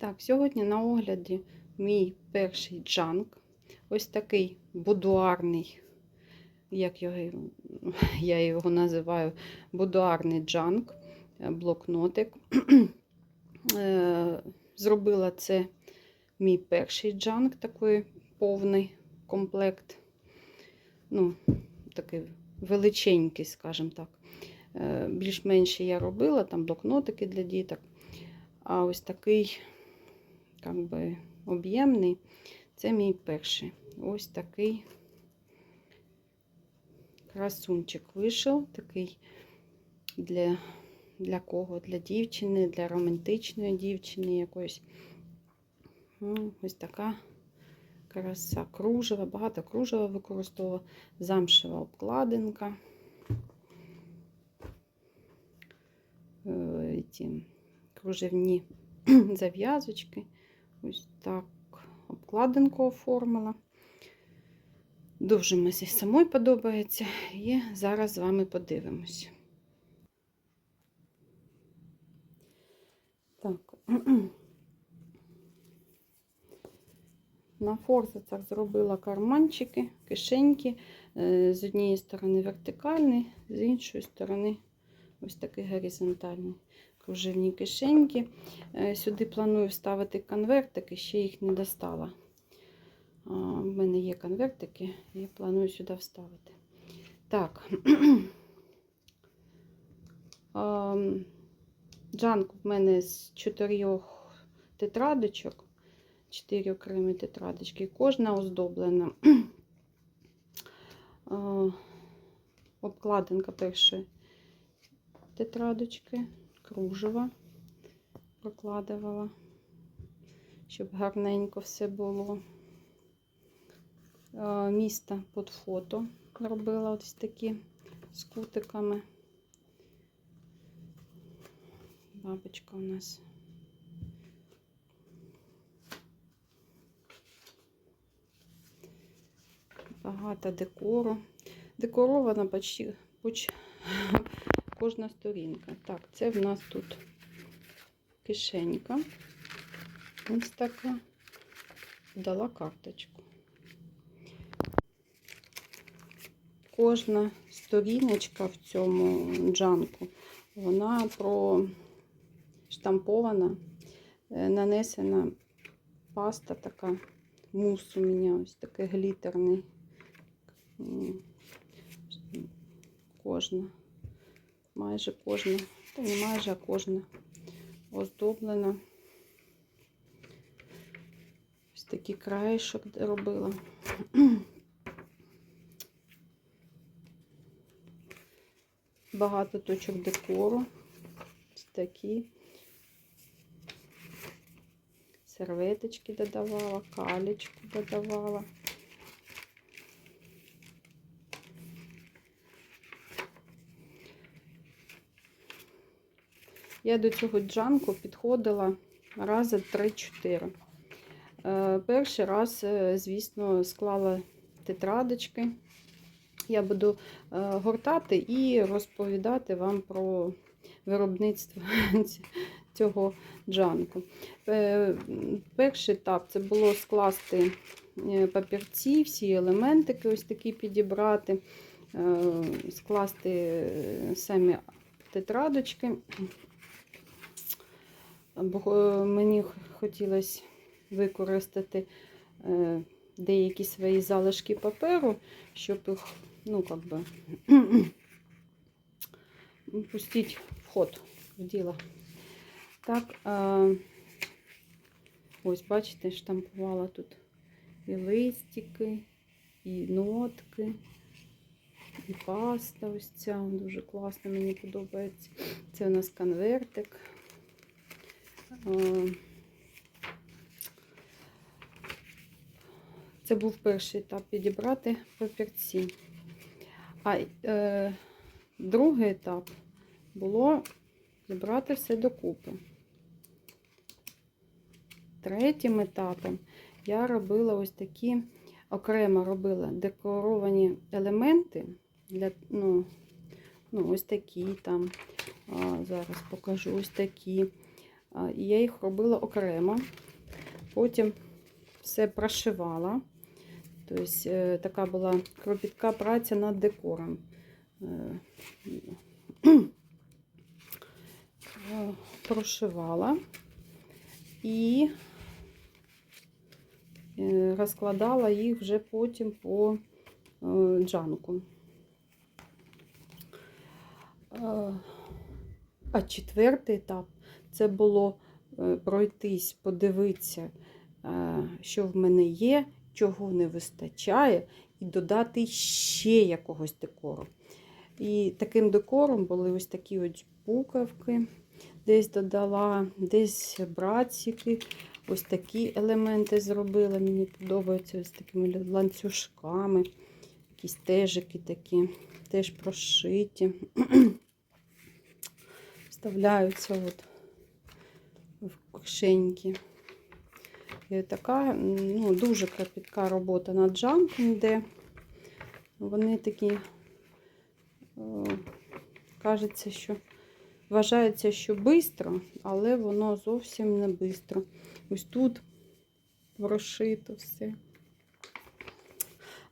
Так, сьогодні на огляді мій перший джанк. Ось такий будуарний, як його, я його називаю, будуарний джанк, е, блокнотик. Е, Зробила це мій перший джанк, такий повний комплект. Ну, такий величенький, скажімо так. Е, Більш-менше я робила, там блокнотики для діток. А ось такий об'ємний. Це мій перший. Ось такий красунчик вийшов. Такий для для кого? Для дівчини, для романтичної дівчини якоїсь. Ну, Ось така краса кружева, багато кружева використовувала, замшева обкладинка. Е, ті кружевні зав'язочки. Ось так обкладинку оформила. Дуже мені самой подобається. І зараз з вами подивимось. Так. На форзацях зробила карманчики, кишеньки. Е, З однієї сторони вертикальний, з іншої сторони ось такий горизонтальний кружевні кишеньки. Е, Сюди планую вставити конвертики, ще їх не достала. У мене є конвертики, я планую сюди вставити. Так, джанк в мене з чотирьох тетрадочок, чотири окремі тетрадочки, кожна оздоблена. Обкладинка першої тетрадочки кружева прокладувала, щоб гарненько все було. Місто під фото робила ось такі з кутиками. Бабочка у нас. Багато декору. Декорована почти, почти кожна сторінка. Так, це в нас тут кишенька. Ось така. Дала карточку. Кожна сторіночка в цьому джанку, вона проштампована, е, нанесена паста така, мус у мене ось такий глітерний. Кожна майже кожна, та не майже а кожна оздоблена. Ось такий краєшок робила. Багато точок декору. Ось такі. Серветочки додавала, калечку додавала. Я до цього джанку підходила рази 3-4. Е, перший раз, е, звісно, склала тетрадочки. Я буду е, гортати і розповідати вам про виробництво цього джанку. Перший етап це було скласти папірці, всі елементики, ось такі підібрати, скласти самі тетрадочки бо е, мені хотілося використати е, деякі свої залишки паперу, щоб їх, ну, как би, пустити в ход в діло. Так, ось, бачите, штампувала тут і листики, і нотки, і паста ось ця, дуже класно, мені подобається. Це у нас конвертик. Це був перший етап підібрати папірці. А е, другий етап було зібрати все докупи. Третім етапом я робила ось такі, окремо робила декоровані елементи для, ну, ну ось такі там, а, зараз покажу ось такі І я їх робила окремо. Потім все прошивала. Тобто е, така була кропітка праця над декором. Е, е, Прошивала і розкладала їх вже потім по джанку. А четвертий етап це було е, пройтись, подивитися, е, що в мене є, чого не вистачає, і додати ще якогось декору. І таким декором були ось такі ось буковки, десь додала, десь братики, ось такі елементи зробила. Мені подобаються ось такими ланцюжками, якісь тежики такі, теж прошиті. Вставляються от в кишеньки. І така ну, дуже кропітка робота над джамком, де вони такі, о, кажеться, що вважається, що швидко, але воно зовсім не швидко. Ось тут прошито все.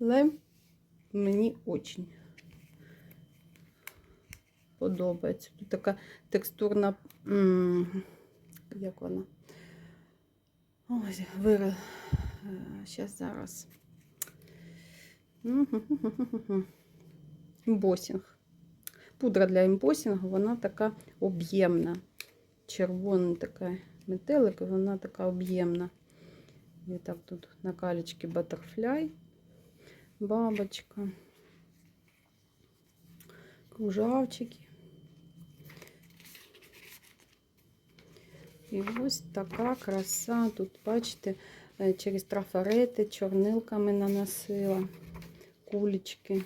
Але мені дуже подобається. Тут така текстурна, як вона? Ось, вира. Зараз, зараз. Імбосінг. Пудра для імбосінгу, вона така об'ємна. Червона така метелик, вона така об'ємна. І так тут на калічки батерфляй, бабочка, кружавчики. І ось така краса. Тут, бачите, е, через трафарети чорнилками наносила кулечки.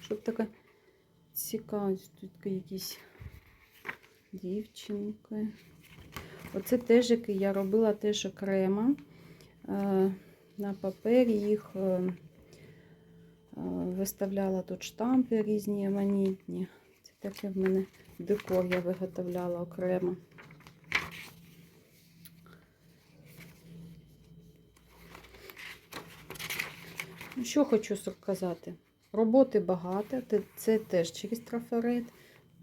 Щоб така цікава, тут якісь дівчинки. Оце тежики я робила теж окремо. Е, На папері їх е, виставляла тут штампи різні манітні. Це таке в мене декор я виготовляла окремо. Ну, Що хочу сказати? Роботи багато, це теж через трафарет.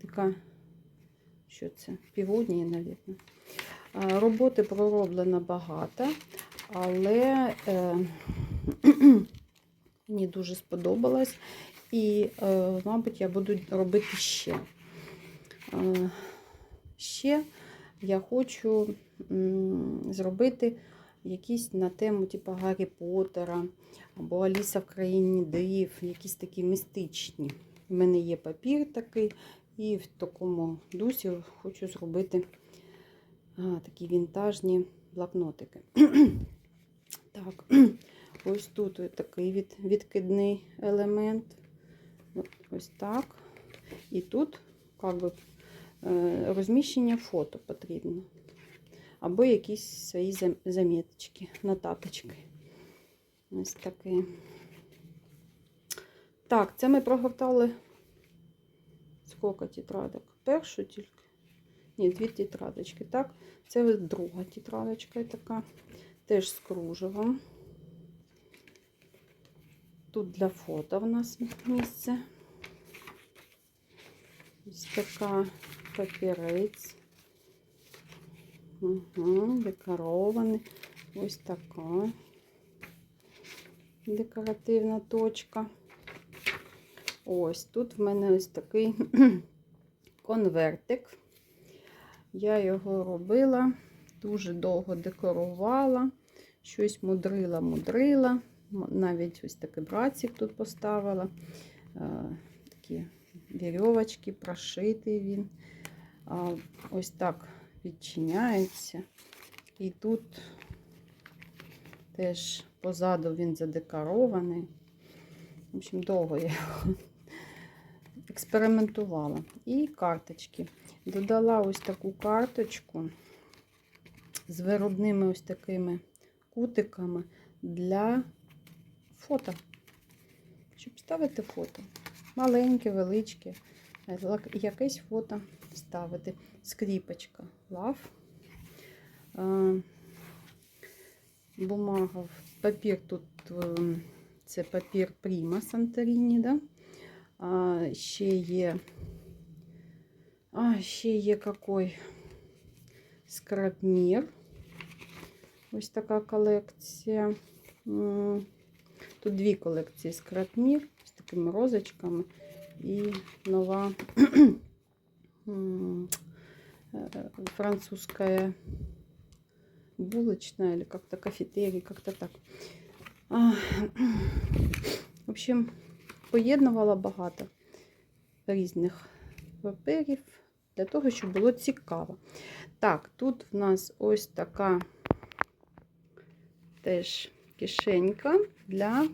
Така, що це? Піводні, навіть. Роботи пророблено багато, але е, мені дуже сподобалось. І, е, мабуть, я буду робити ще. Е, Ще я хочу зробити якісь на тему типу Гаррі Поттера або Аліса в країні див, якісь такі містичні. У мене є папір такий, і в такому дусі хочу зробити а, такі вінтажні блокнотики. так, ось тут ось такий від, відкидний елемент. Ось так. І тут як би, е, розміщення фото потрібно. Або якісь свої зам- заміточки, нотаточки. Ось таке. Так, це ми прогортали скільки тетрадок? Першу тільки. Ні, дві тетрадочки. Так, це друга тетрадочка така. Теж з кружевом. Тут для фото в нас місце. Ось така папірець. Угу, декорований. Ось така декоративна точка. Ось тут в мене ось такий конвертик. Я його робила, дуже довго декорувала, щось мудрила, мудрила. Навіть ось такий братик тут поставила. Е, Такі вірьовочки, прошитий він. Ось так відчиняється. І тут теж позаду він задекорований. В общем, довго я його експериментувала. І карточки. Додала ось таку карточку з виробними ось такими кутиками для фото. Щоб ставити фото. Маленьке, величке, якесь фото ставити. Скріпочка лав. Е, Бумага, папір тут е, це папір Prima Santorini, да? А, ще є. А, ще є какой скрабмір. Ось така колекція. Тут дві колекції скрабмір з такими розочками. І нова французская булочная или как-то кафетерий, как-то так. В общем, поєднувала багато різних паперів для того, щоб було цікаво. Так, тут в нас ось така теж кишенька для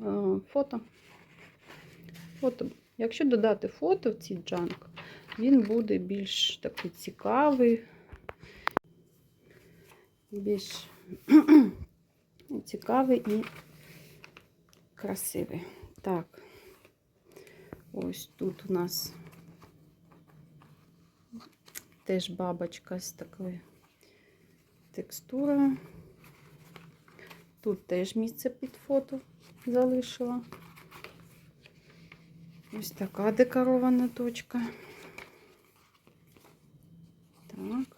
е, фото. фото. Якщо додати фото в цей джанк, він буде більш такий цікавий, більш цікавий і красивий. Так, ось тут у нас теж бабочка з такою текстурою. Тут теж місце під фото залишила. Ось така декорована точка. Так.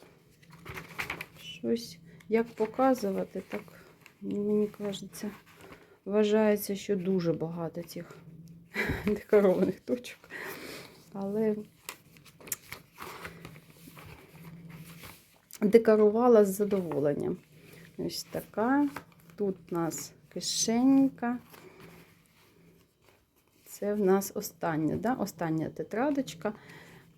Щось як показувати, так мені кажеться, вважається, що дуже багато цих декорованих точок. Але декорувала з задоволенням. Ось така. Тут у нас кишенька. Це в нас остання, да? остання тетрадочка.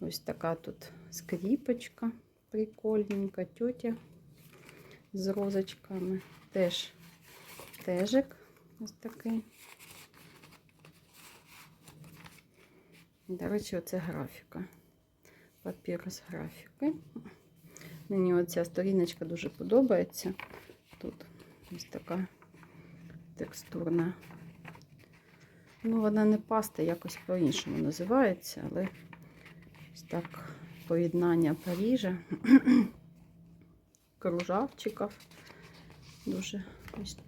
Ось така тут скріпочка, прикольненька, тьотя з розочками. Теж тежик ось такий. До речі, оце графіка. Папір з графіки. Мені оця сторіночка дуже подобається. Тут ось така текстурна. Ну, вона не паста, якось по-іншому називається, але ось так поєднання Парижа, кружавчиків. Дуже ось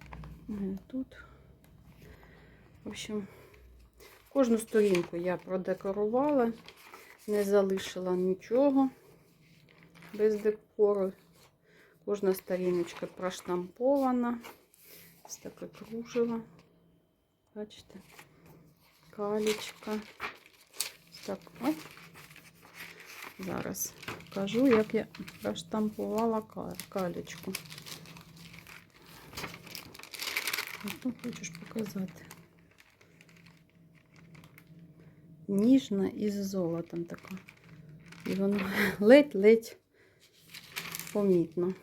тут. В общем, кожну сторінку я продекорувала, не залишила нічого без декору. Кожна сторіночка проштампована. Ось таке кружево. Бачите? Калічка. Так, оп. Зараз покажу, як я проштампувала ка- калічку. Що хочеш показати? Ніжна і з золотом така. І воно ледь-ледь помітно.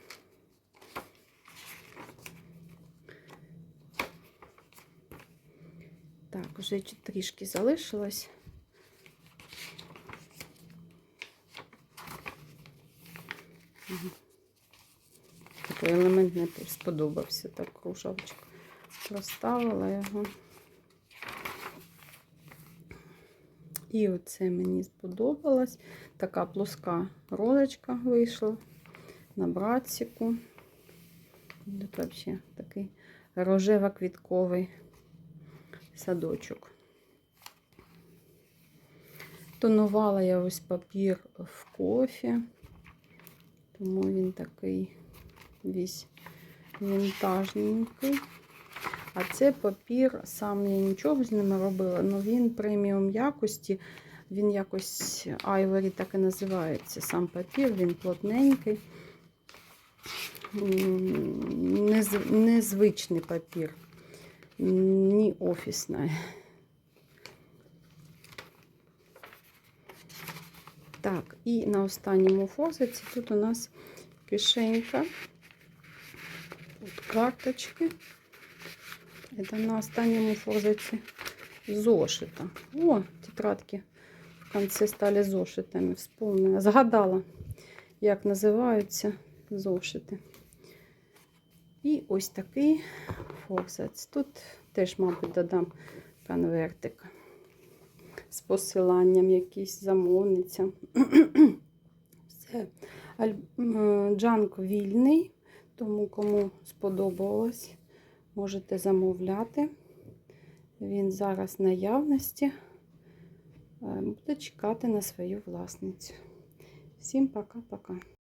Так, вже трішки залишилось. Такий елемент теж сподобався, так кружавчик. Розставила його. І оце мені сподобалось. Така плоска розочка вийшла на братсику. Тут взагалі такий рожево-квітковий садочок. Тонувала я ось папір в кофі, тому він такий весь вінтажненький. А це папір, сам я нічого з ним робила, але він преміум якості, він якось айворі так і називається. Сам папір, він плотненький, незвичний папір, не офісний. Так, і на останньому фозиці тут у нас кишенька, тут карточки. Это на останньому фозиці зошита. О, тетрадки в конце стали зошитами. Вспомнила. Згадала, як називаються зошити. І ось такий форзац. Тут теж, мабуть, додам конвертик. з посиланням якийсь замовниця. Все. Джанк вільний, тому кому сподобалось, можете замовляти. Він зараз наявності. Е, Буде чекати на свою власницю. Всім пока-пока.